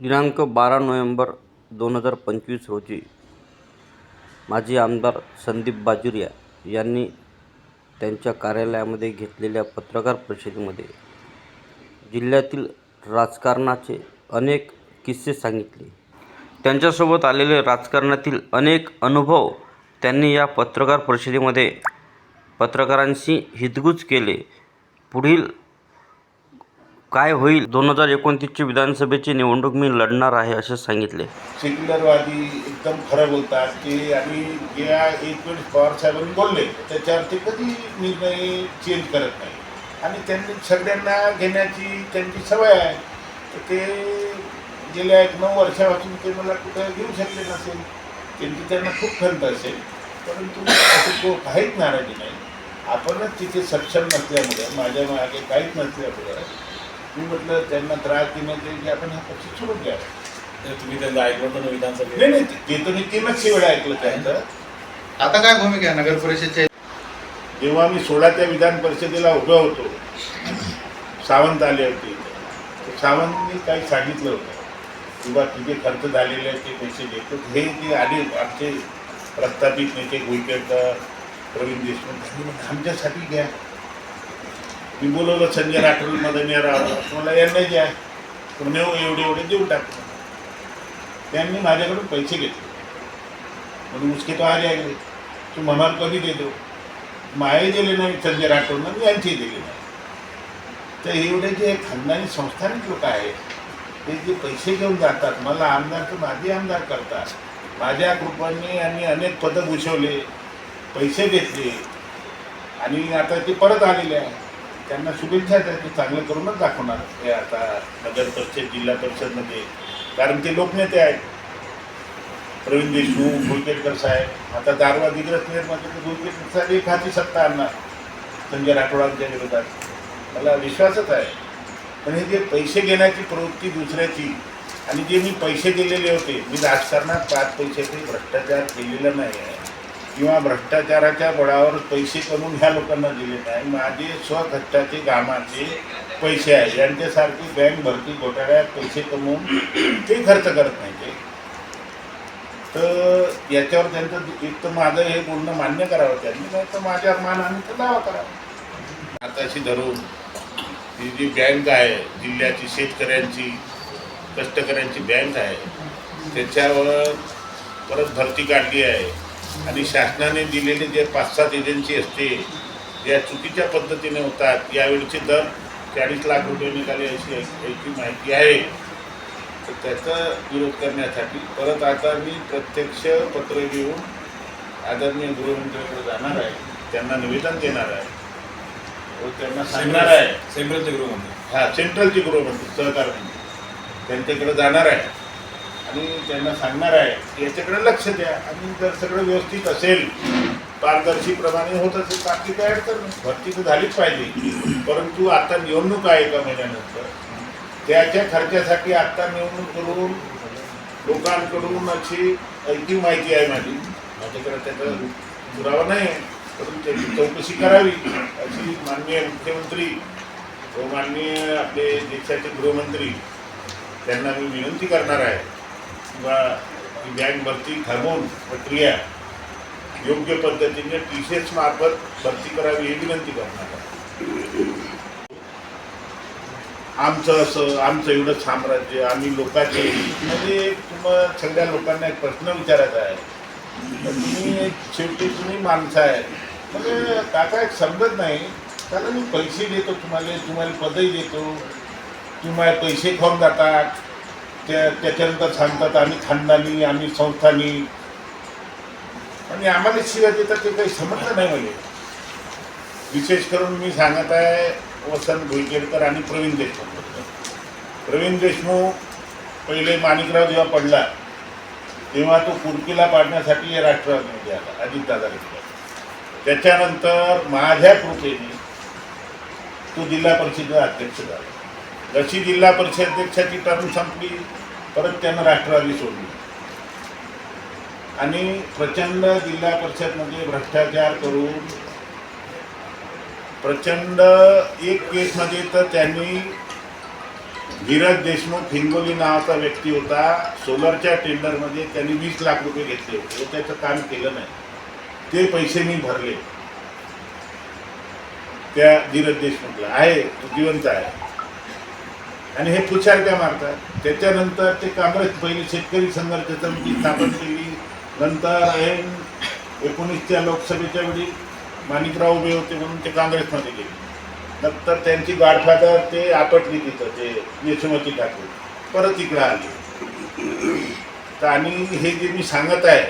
दिनांक बारा नोव्हेंबर दोन हजार पंचवीस रोजी माजी आमदार संदीप बाजुरिया यांनी त्यांच्या कार्यालयामध्ये घेतलेल्या पत्रकार परिषदेमध्ये जिल्ह्यातील राजकारणाचे अनेक किस्से सांगितले. त्यांच्यासोबत आलेले राजकारणातील अनेक अनुभव त्यांनी या पत्रकार परिषदेमध्ये पत्रकारांशी हितगुज केले. पुढील काय होईल? दोन हजार एकोणतीसची विधानसभेची निवडणूक मी लढणार आहे असे सांगितले. सेक्युलरवादी एकदम खरं बोलतात की आणि ज्या एक वेळेस पवार साहेबांनी बोलले त्याच्यावर ते कधी निर्णय चेंज करत नाही. आणि त्यांनी सगळ्यांना घेण्याची त्यांची सवय आहे. तर ते गेल्या एक नऊ वर्षापासून ते मला कुठं घेऊ शकले नसेल. त्यांची त्यांना खूप खंत असेल. परंतु असं तो काहीच नाराजी नाही. आपणच तिथे सक्षम नसल्यामुळे माझ्या मागे काहीच नसल्यामुळे मी म्हटलं त्यांना त्रास देण्याचे आपण हा पक्ष सोडून तर तुम्ही त्यांचं ऐकलं होतं ना विधानसभेत? नाही नाही ते तर मी तीनच वेळा ऐकलं त्यांचं. आता काय भूमिका आहे? नगर परिषदच्या जेव्हा मी सोळाच्या विधान परिषदेला उभं होतो सावंत आले होते. तर सावंतनी काही सांगितलं होतं. किंवा तुझे खर्च झालेले आहेत ते पैसे देतो हे जे आले आमचे प्रस्थापित नेते गुईकेडकर प्रवीण देशमुख त्यांनी आमच्यासाठी घ्या. मी बोलवलं संजय राठोड मदन राव. मला यांना आहे पण मी एवढे एवढे देऊ टाकतो. त्यांनी माझ्याकडून पैसे घेतले. म्हणून उसके तो आले जाएंगे तू म्हणाल कधी देतो? माये दिले नाही संजय राठोडनं मी यांची दिली नाही. तर एवढे जे खानदानी संस्थानिक लोक आहेत ते जे पैसे घेऊन जातात मला आमदार तर माझे आमदार करतात. माझ्या कृपांनी आम्ही अनेक पदं भूषवले पैसे घेतले. आणि आता ते परत आलेले आहे. त्यांना शुभेच्छा द्या ते चांगलं करूनच दाखवणार हे आता नगर परिषद जिल्हा परिषदमध्ये. कारण ते लोकनेते आहेत. प्रवीण देशमुख गुलकेटकर साहेब. आता दारवा दिग्रस निर्माते गुलकेटकर साहेब एक हाती सत्ता आणणार. संजय राठोडांच्या विरोधात. मला विश्वासच आहे. पण हे जे पैसे घेण्याची प्रवृत्ती दुसऱ्याची आणि जे मी पैसे दिलेले होते मी राजकारणात पाच पैशाचे भ्रष्टाचार केलेला नाही आहे. किंवा भ्रष्टाचाराच्या बळावर पैसे कमवून ह्या लोकांना दिले नाही. माझे स्वखर्चाचे कामाचे पैसे आहे यांच्यासारखी बँक भरती घोटाळ्यात पैसे कमवून ते खर्च करत नाही ते. तर याच्यावर त्यांचं एक तर माझं हे बोलणं मान्य करावं त्यांनी नाही तर माझ्या मान आणि तर दावा करावा. आताशी धरून ही जी बँक आहे जिल्ह्याची शेतकऱ्यांची कष्टकऱ्यांची बँक आहे त्याच्यावर परत भरती काढली आहे. आणि शासनाने दिलेले जे पाच सात एजन्सी असते ज्या चुकीच्या पद्धतीने होतात. यावेळीचे दर चाळीस लाख रुपये निघाले अशी याची माहिती आहे. तर त्याचा विरोध करण्यासाठी परत आता मी प्रत्यक्ष पत्र घेऊन आदरणीय गृहमंत्र्यांकडे जाणार आहे. त्यांना निवेदन देणार आहे. व त्यांना सांगणार आहे. सेंट्रलचे गृहमंत्री. हा सेंट्रलचे गृहमंत्री सहकार त्यांच्याकडे जाणार आहे. आणि त्यांना सांगणार आहे की याच्याकडे लक्ष द्या. आणि जर सगळं व्यवस्थित असेल पारदर्शीप्रमाणे होत असेल बाकी काय अडचण भरती तर झालीच पाहिजे. परंतु आता निवडणूक आहे एका महिन्यानंतर. त्याच्या खर्चासाठी आत्ता निवडणूक करून लोकांकडून अशी ऐकी माहिती आहे माझी. माझ्याकडे त्याचा पुरावा नाही परंतु त्याची चौकशी करावी अशी माननीय मुख्यमंत्री व माननीय आपले देशाचे गृहमंत्री त्यांना मी विनंती करणार आहे. किंवा ही बँक भरती थांबवून प्रक्रिया योग्य पद्धतीने टी सी एस मार्फत भरती करावी ही विनंती करणार आमचं असं आमचं एवढं साम्राज्य आम्ही लोकांचे म्हणजे तुम्हाला सगळ्या लोकांना एक प्रश्न विचारायचा आहे. तुम्ही एक शेवटी तुम्ही माणसं आहे म्हणजे काका एक समजत नाही कारण मी पैसे देतो तुम्हाला तुम्हाला पदही देतो तुम्हाला पैसे खाऊन जातात. त्या त्याच्यानंतर सांगतात आम्ही खानदानी आम्ही संस्थानी. आणि आम्हाला शिवाय देतात ते काही समजलं नाही मला विशेष करून मी सांगत आहे वसंत भुईकेरकर आणि प्रवीण देशमुख. प्रवीण देशमुख पहिले माणिकराव जेव्हा पडला तेव्हा तो कुडकीला पाडण्यासाठी राष्ट्रवादीमध्ये आला अजितदादा त्याच्यानंतर माझ्या कृपेने तो जिल्हा परिषदेचा अध्यक्ष झाला. जशी जिल्हा परिषद अध्यक्षाची टर्म संपली परत त्यांना राष्ट्रवादी सोडली. आणि प्रचंड जिल्हा परिषदमध्ये भ्रष्टाचार करून प्रचंड एक केसमध्ये तर त्यांनी धीरज देशमुख हिंगोली नावाचा व्यक्ती होता. सोलरच्या टेंडरमध्ये त्यांनी वीस लाख रुपये घेतले होते. त्याचं काम केलं नाही. ते पैसे मी भरले. त्या धीरज देशमुखला. आहे जिवंत आहे. आणि हे पुछारक्या मारतात त्याच्यानंतर ते काँग्रेस पहिले शेतकरी संघर्ष समिती स्थापन केली. नंतर ऐन एकोणीसच्या लोकसभेच्या वेळी माणिकराव उभे होते म्हणून ते काँग्रेसमध्ये गेले. नंतर त्यांची गाडफादर ते आपटली तिथं ते यशोमती ठाकूर. परत इकडं आले. तर आणि हे जे मी सांगत आहे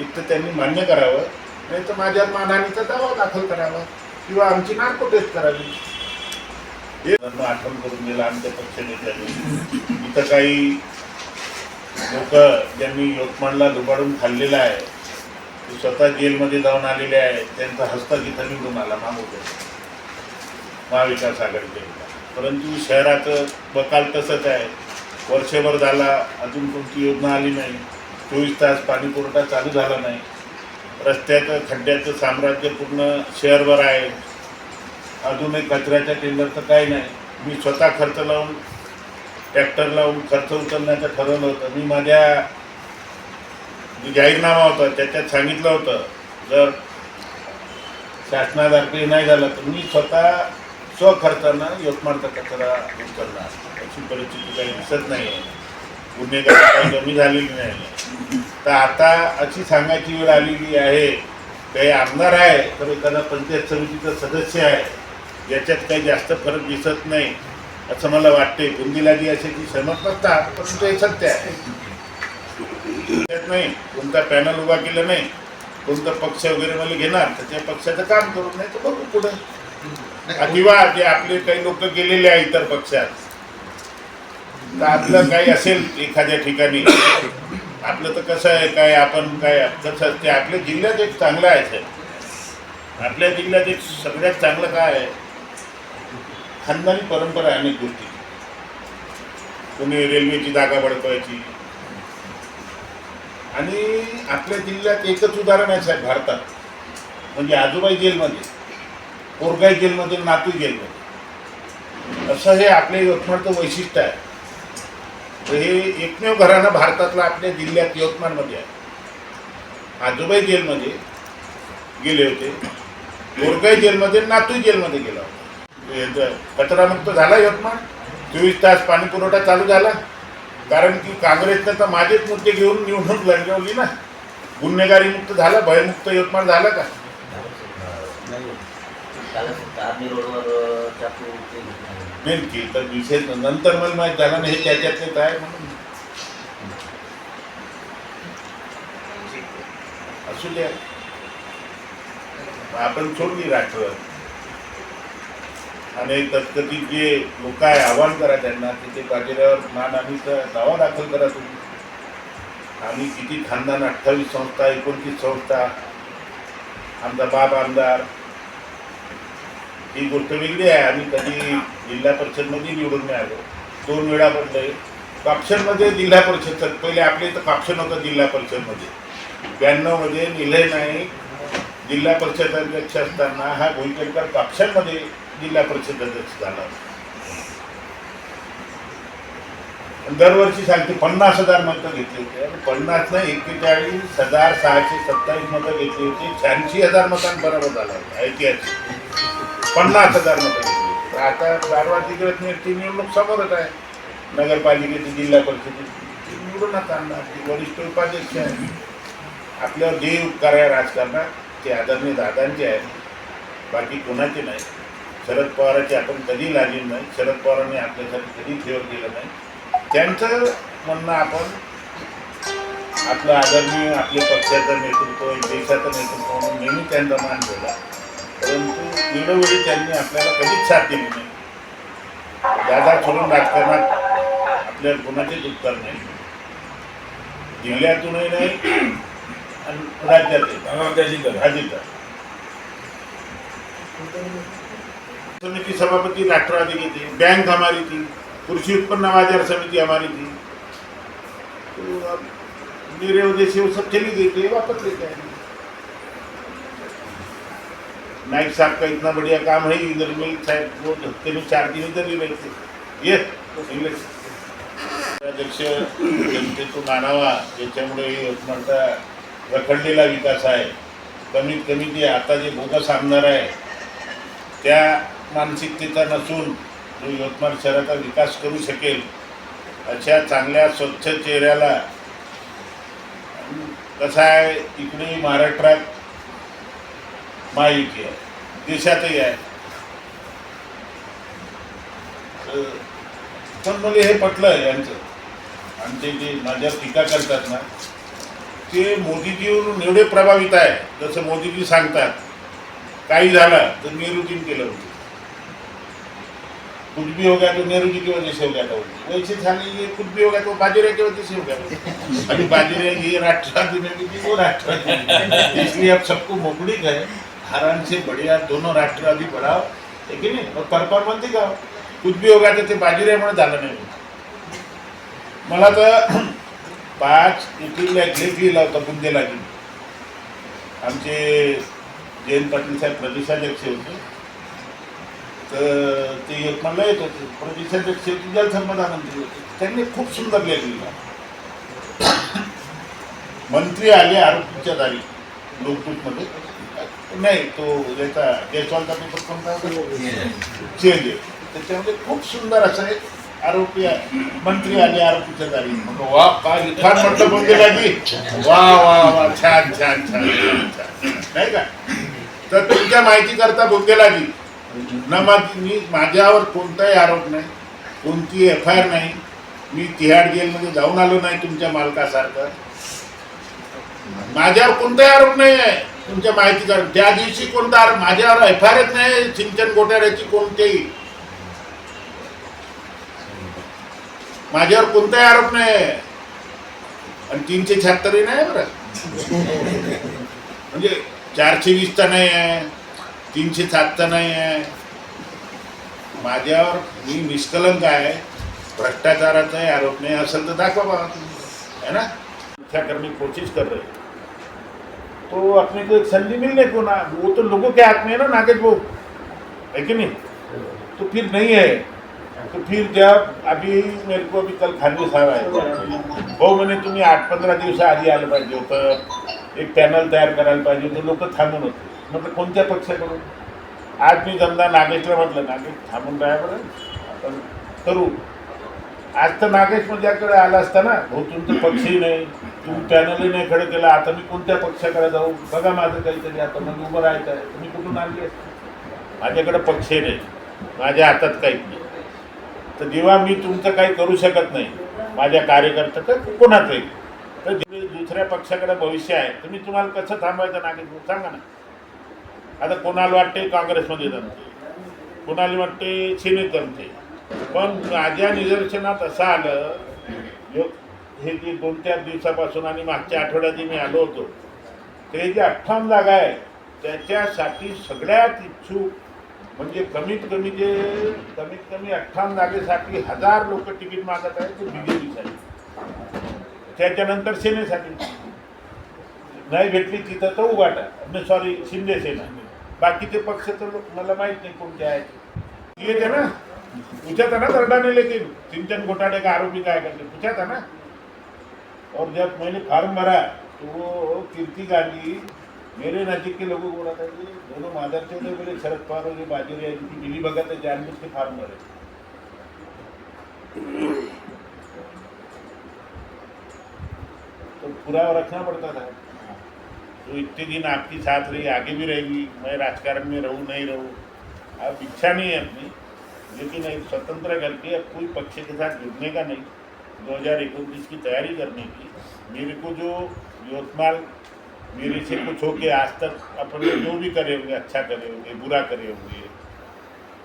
एक तर त्यांनी मान्य करावं. नाही तर माझ्या मानहानीचा दावा दाखल करावा. किंवा आमची नार्को टेस्ट करावी. आठवण करून दिला आमच्या पक्षनेत्यांनी इथं काही लोक ज्यांनी यवतमाळला लुबाडून खाल्लेलं आहे ते स्वतः जेलमध्ये जाऊन आलेले आहेत त्यांचा हस्तक इथं निवडून आला मागवतो महाविकास आघाडीच्या परंतु शहराचं बकाल तसंच आहे. वर्षभर झाला अजून कोणती योजना आली नाही. चोवीस तास पाणी पुरवठा चालू झाला नाही. रस्त्याचं खड्ड्याचं साम्राज्य पूर्ण शहरभर आहे. अजूनही कचऱ्याच्या टेंडरचं काही नाही. मी स्वतः खर्च लावून ट्रॅक्टर लावून खर्च उचलण्याचं ठरवलं होतं. मी माझ्या जाहीरनामा होता त्याच्यात सांगितलं होतं जर शासनातर्फे नाही झालं तर मी स्वतः स्वखर्चानं यवतमाळचा कचरा उचलणार अशी परिस्थिती काही दिसत नाही आहे गुन्हेगारी काही कमी झालेली नाही. तर आता अशी सांगायची वेळ आलेली आहे. काही आमदार आहे तर एखादा पंचायत समितीचा सदस्य आहे. याच्यात काही जास्त फरक दिसत नाही असं मला वाटते बुंदीला जी असे ती सहमत नसतात परंतु ते सत्य आहे. नाही. कोणता पॅनल उभा केलं नाही कोणता पक्ष वगैरे मला घेणार तर त्या पक्षाचं काम करून नाही तर बघू पुढे. किंवा जे आपले काही लोक गेलेले आहे इतर पक्षात तर आपलं काही असेल एखाद्या ठिकाणी. आपलं तर कसं आहे काय आपण काय कसं असते आपल्या जिल्ह्यात एक चांगलं आहे सर आपल्या जिल्ह्यात एक सगळ्यात चांगलं काय आहे? खानदानी परंपरा आहे अनेक गोष्टी. कोणी रेल्वेची जागा बळकवायची आणि आपल्या जिल्ह्यात एकच उदाहरण आहे साहेब भारतात. म्हणजे आजोबाई जेलमध्ये पोरगाई जेलमध्ये नातू जेलमध्ये. असं हे आपल्या यवतमाळचं वैशिष्ट्य आहे. तर हे एकमेव घराणं भारतातलं आपल्या जिल्ह्यात यवतमाळमध्ये आहे. आजोबाई जेलमध्ये गेले होते. गोरगाई जेलमध्ये नातू जेलमध्ये गेला होता. कचरामुक्त झाला यवतमाळ? चोवीस तास पाणी पुरवठा चालू झाला. कारण की काँग्रेसनं तर माझेच मुद्दे घेऊन निवडणूक लढवली ना. गुन्हेगारी मुक्त झाला भयमुक्त यवतमाळ झाला का. नेमकी तर विषय नंतर मला माहीत झाला नाही हे त्याच्यातले काय म्हणून. असू द्या. आपण सोडली राष्ट्र आणि तत्कथित जे लोक आहे आव्हान करा त्यांना तिथे पाजेल्यावर मान आणि दावा दाखल करा तुम्ही. आम्ही किती खानदान अठ्ठावीस संस्था एकोणतीस संस्था आमचा बाप आमदार ही गोष्ट वेगळी आहे. आम्ही कधी जिल्हा परिषदमध्ये निवडून नाही आलो. दोन वेळा पडले कापशनमध्ये जिल्हा परिषद पहिले आपले तर कापशन होतं जिल्हा परिषदमध्ये. ब्याण्णवमध्ये निलय नाही जिल्हा परिषद अध्यक्ष असताना हा भोईकेडकर कापशनमध्ये जिल्हा परिषद अध्यक्ष झाला. दरवर्षी सांगते पन्नास हजार मतं घेतली होती. आणि पन्नास नाही एक्केचाळीस हजार सहाशे सत्तावीस मतं घेतली होती. शहाऐंशी हजार मतांबरोबर झाला होता ऐतिहासिक. पन्नास हजार मतं घेतली होती. तर आता सार्वत्रिक रत्नेची निवडणूक समोरच आहे. नगरपालिकेची जिल्हा परिषदेची. निवडूनच आणणार ती वरिष्ठ उपाध्यक्ष आहे. आपल्यावर जे उपकार आहे राजकारणात ते आदरणीय दादांचे आहेत बाकी कोणाचे नाही. शरद पवारांचे आपण कधी लागीन नाही शरद पवारांनी आपल्यासाठी कधी फेवर केलं नाही. त्यांचं म्हणणं आपण आपलं आदरणीय आपल्या पक्षाचं नेतृत्व देशाचं नेतृत्व म्हणून नेहमी त्यांचा मान ठेवला. परंतु वेळोवेळी त्यांनी आपल्याला कधीच साथ दिली नाही. दादा सोडून राजकारणात आपल्या कोणाचेच उत्तर नाही. जिल्ह्यातूनही नाही आणि राज्यातही आम्हाला त्याची गरज आहे. अजित समिति सभापति राष्ट्रवादी घेते बँक बैंक हमारी थी कृषी उत्पन्न बाजार समिति हमारी थी। तो अब मेरे वजह वो सब चली गई थी वापस लेते हैं नाइक साहब का इतना बढ़िया काम है इधर में साहब वो हफ्ते में चार दिन इधर ही रहते। ये इंग्लिश अध्यक्ष जनतेतून आणावा ज्याच्यामुळे यवतमाळचा रखडलेला विकास आहे. कमीत कमी जे आता जे बोगस आमदार आहे त्या मानसिकतेचा नसून जो यवतमाळ शहराचा विकास करू शकेल अशा चांगल्या स्वच्छ चेहऱ्याला कसं आहे इकडे महाराष्ट्रात महायुती आहे देशातही आहे. तर पण मला हे पटलं यांचं. आमचे जे माझ्या टीका करतात ना ते मोदीजीवरून एवढे प्रभावित आहे जसं मोदीजी सांगतात काही झालं तर नेहरूजीने केलं होतं. कुछ भी हो गया तो नेहरू जी की वजह से हो गया था वैसे था नहीं ये कुछ भी हो गया तो बाजीराव की वजह से हो गया अभी बाजीराव ये राष्ट्रवादी में भी थी, वो राष्ट्रवादी इसलिए अब सबको मोकड़िक गए हरान से बढ़िया दोनों राष्ट्रवादी बढ़ाओ। लेकिन नहीं नाही और परफॉर्मन्स दिखाओ। कुछ भी हो गया तर ते बाजीरावमुळे झालं नाही मला तर पाच एप्रिलला एक लेख लिहिला होता बुंदेलाजी आमचे जयंत पाटील साहेब प्रदेशाध्यक्ष होते तर ते यवतमाळला येत होते प्रदेशाध्यक्ष होते जलसंपदा मंत्री होते त्यांनी खूप सुंदर लिहिलेलं मंत्री आले आरोपीच्या दारी लोकदूतमध्ये नाही तो याचा जयस्वालचा पेपर कोणता चेंज त्याच्यामध्ये खूप सुंदर असं एक आरोपी मंत्री आले आरोपीच्या दारी. वा काय लिखाण म्हटलं बुंदेलाजी वा वा वा छान छान छान छान नाही का? तर तुमच्या माहिती करता बुंदेलाजी लागली माझी मी माझ्यावर कोणताही आरोप नाही कोणती एफ आय आर नाही. मी तिहाड जेलमध्ये जाऊन आलो नाही तुमच्या मालकासारखं. माझ्यावर कोणताही आरोप नाही आहे तुमच्या माहिती त्या दिवशी कोणता आरोप माझ्यावर एफ आय आरच नाही सिंचन घोटाळ्याची कोणतेही. माझ्यावर कोणताही आरोप नाही आहे. आणि तीनशे शहात्तरही नाही बरं. म्हणजे चारशे वीसचा नाही आहे. तीनशे सातचा आहे. माझ्यावर मी निष्कलंक आहे. भ्रष्टाचाराचाही आरोप नाही असेल तर दाखवा तुम्ही. है ना? क्या करने की कोशिश कर रहे तो अपने को एक संधि मिलने को ना वो तो लोगों के हाथ में है ना नागेश वो है कि नहीं? तो फिर नहीं है तो फिर जब अभी मेरे को अभी कल खानवी साहब आए। हो म्हणे, तुम्ही आठ पंधरा दिवस आधी आलं पाहिजे होतं. एक पॅनल तयार करायला पाहिजे होतं. लोक थांबून होते. म्हटलं कोणत्या पक्षाकडून? आज मी समजा नागेशला म्हटलं नागेश थांबून राहा बरं. आपण करू. आज तर नागेश माझ्याकडे आला असता ना भाऊ तुमचं पक्षही नाही. तुम्ही पॅनलही नाही खडं केलं. आता मी कोणत्या पक्षाकडे जाऊ? बघा माझं काहीतरी. आता मग उभं राहायचं आहे तुम्ही कुठून आणले? माझ्याकडे पक्षही नाही. माझ्या हातात काहीच नाही. तर जेव्हा मी तुमचं काही करू शकत नाही. माझ्या कार्यकर्त्याचं कोणाचंही. तर दुसऱ्या पक्षाकडे भविष्य आहे. तर मी तुम्हाला कसं थांबवायचं नागेश सांगा ना. आता कोणाला वाटते काँग्रेसमध्ये जमते? कोणाला वाटते सेनेत जमते? पण माझ्या निदर्शनात असं आलं हे जे दोन चार दिवसापासून आणि मागच्या आठवड्यात मी आलो होतो ते जे अठ्ठावन्न जागा आहे त्याच्यासाठी सगळ्यात इच्छुक म्हणजे कमीत कमी जे कमीत कमी अठ्ठावन्न जागेसाठी हजार लोक तिकीट मागत आहेत ते बी जे पीसाठी त्याच्यानंतर सेनेसाठी. नाही भेटली तिथं तर उभाटा. सॉरी शिंदे सेना. बाकीचे पक्ष तर मला माहीत नाही कोणते आहेत. येते ना. पूछा था ना दरडाने लेकिन सिंचन घोटाले का आरोपी काय करते पूछा था ना. और जब मैंने फॉर्म भरा तो वो कीर्ति गांधी मेरे नजीक के लोगों को बोला था कि दोनों मादर चौधरी बोले शरद पवार और जो बाजूरी है जिनकी मिली भगत है जानबूझ के फार्म भरे. तो पूरा रखना पड़ता था। तो इतने दिन आपके साथ रही, आगे भी रहेगी। मैं राजकारण में रहूँ, नहीं रहूँ अब इच्छा नहीं है अपनी। लेकिन एक स्वतंत्र करके अब कोई पक्ष के साथ जुड़ने का नहीं। दो हज़ार इकतीस की तैयारी करने की। मेरे को जो यवतमाल मेरे से कुछ होके आज तक अपन जो भी करे होंगे अच्छा करे होंगे, बुरा करे होंगे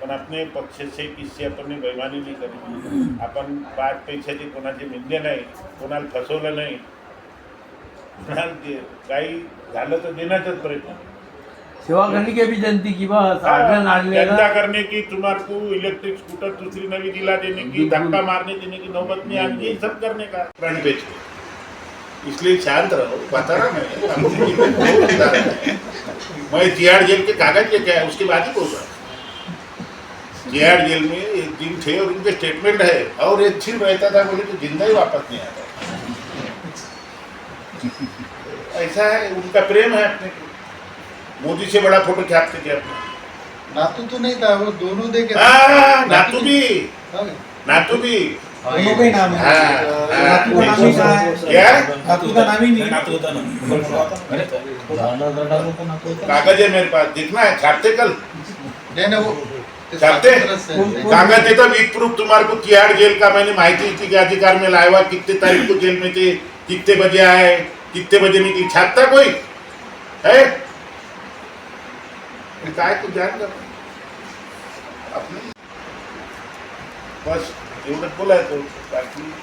पण अपने पक्ष से किससे आपण बेमानी नाही करी आपण पाच पैशाचे कोणाचे निंदे नाही, कोणाला फसवलं नाही। काही झालं तर देण्याचाच प्रयत्न. सेवा करने की जनती की बस जनता करने की तुम्हारे को इलेक्ट्रिक स्कूटर दूसरी नवी दिला देने की धक्का मारने देने की नौबत में आनी ये सब करने का? फ्रंट पेज पे इसलिए शांत रहो बता रहा मैं बता रहा है। मैं तिहाड़ जेल के कागज लेके आया उसके बाद ही बोल रहा हूँ। जिहाड़ जेल में एक दिन थे और उनके स्टेटमेंट है। और एक छिल रहता था बोले तो जिंदा ही वापस नहीं आता। ऐसा है उनका प्रेम है अपने मोदी से बड़ा फ़ोटो खींचते थे अपने। नातू तो नहीं था वो दोनों देखे नातू भी। हाँ, नातू भी। दोनों का नाम है। हाँ, हाँ। नातू का नाम ही कहाँ क्या? नातू का नाम ही नहीं नातू होता ना कागज़ है मेरे पास। देखना है छापते कल। नहीं ना वो ते कोण- कागज़ देता विथ प्रूफ तुम्हारे को तिहाड़ जेल का मैंने माहिती थी के अधिकार में लाया हुआ कितने तारीख को जेल में थे कितने बजे आए कितने बजे निकली छापता कोई? है? काय तू ध्यान कर. बस एवढंच बोलायचं बाकी